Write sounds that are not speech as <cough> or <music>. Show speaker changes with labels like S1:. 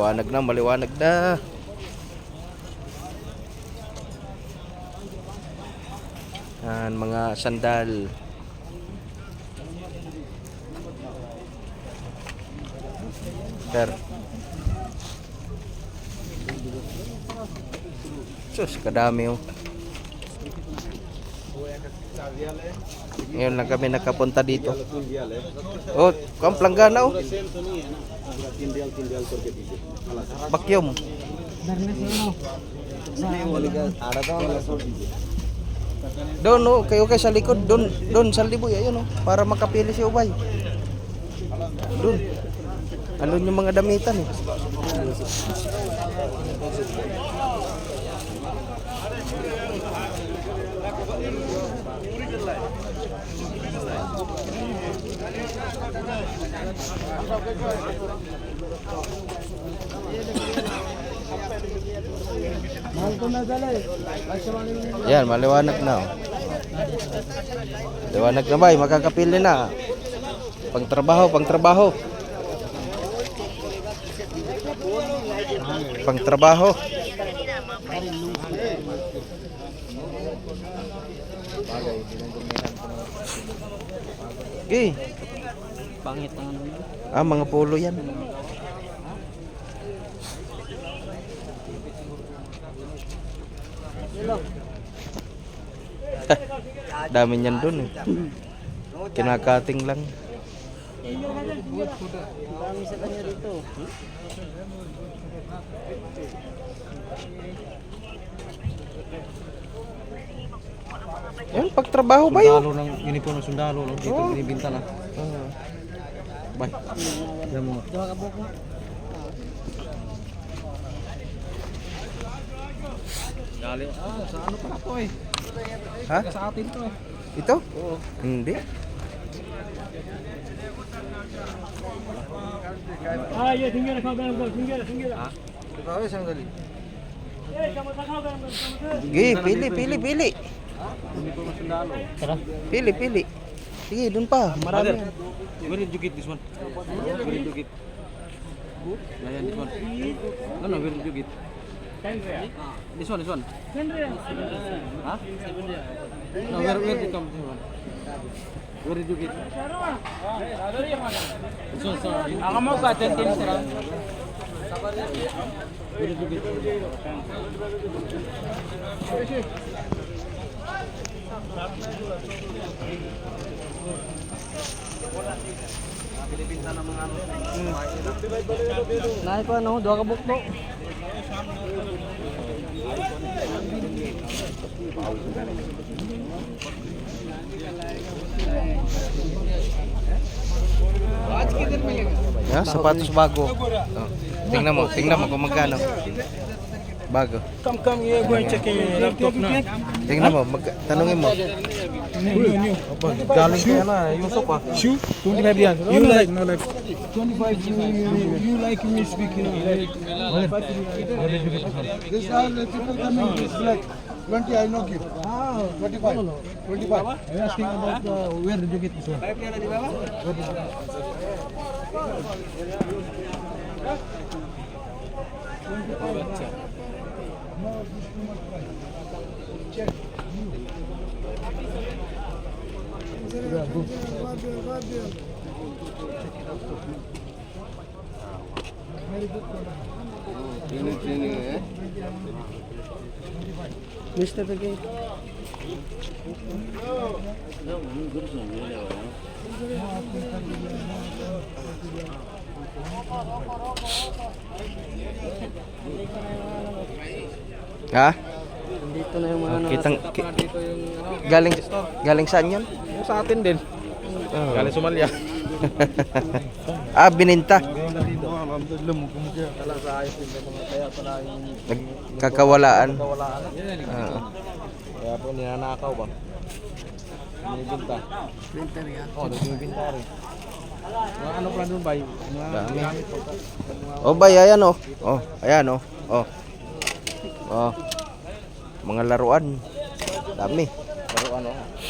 S1: Maliwanag na, maliwanag na. Yan, mga sandal. Sir. Sus, kadami oh. Ngayon lang kami nakapunta dito. Oh, kung planggana oh. Bakyom. Doon oh, kayo kayo sa likod, doon, doon sa liboy, ayun oh, para makapili si Ubay. Doon. Andun yung mga damitan eh. Yan, maliwanag na. Oh. Liwanag na ba? Makakapili na. Pangtrabaho, pangtrabaho. Pangtrabaho. Okay.
S2: Pangit ang ano.
S1: Ah, mga polo yan. <laughs> Dami niyan dun eh. Kinakating lang.
S2: Marami sa kanya dito.
S1: Yan, pagtrabaho ba yun?
S3: Sundalo ng uniform ng sundalo, no? Dito
S1: Oo.
S3: binibinta na.
S1: Ah.
S3: Bay. Yan mo.
S2: Diwa ka buko.
S3: Gali. Ah, sa ano pala to eh?
S1: Ha?
S3: Sa atin to eh.
S1: Ito? Hindi.
S2: Ah, yeah, tinggal kau dalam kau, tinggal, tinggal.
S3: Ikaw eh, sandali.
S2: Eh, kamu tak kau dalam kau.
S1: Sige, pili, pili, pili.
S3: Uniform ng sundalo. Tara.
S1: Pili, pili. Sige, dun pa. Marami. yan.
S3: Where did you get this one? Where did you get? Yeah, yeah, this one. No, no, where did you get? This one, this one. Huh? No, where, where did you come this one? Where did you get? This one, sorry.
S2: Ako mo ka, tentin sila.
S3: Where did you get?
S2: Naik ko ano, dua ka buko.
S1: Ya, sapatos bago. Oh. Tingnan mo, tingnan mo kung magkano. Bago.
S2: Come, come, you go and check your laptop na.
S1: Tingnan mo, mag tanungin mo.
S3: Galing kaya na, Yusuf ah.
S2: Shoe, 25 yan. You like, no like. 25, you, you like me speaking.
S4: This are the people coming this black. 20 I no give. Ah, 25. 25.
S2: I'm asking about uh, where did you get this one? Very good. Mr. Tagay.
S1: Ha?
S2: Dito na yung mga ano.
S1: Kitang ki-
S3: Dito yung
S1: galing galing saan 'yan?
S3: yung sa atin din.
S1: Oh.
S3: Galing Somalia. <laughs>
S1: Ah, bininta.
S3: Alhamdulillah mo kumukya. Kala sa ayos din mga kaya pala yung
S1: Nagkakawalaan.
S3: kawalaan.
S1: Ah.
S3: Kaya po ninanakaw ba? Binibinta.
S2: Printer yan.
S3: Oo, oh, nagbibinta rin. Mga ano pa doon ba? Yung Mga gamit po.
S1: Oh, bay, ayan oh. Oh, ayan oh. Oh. Oh. Mga laruan. Dami.
S3: laruan oh.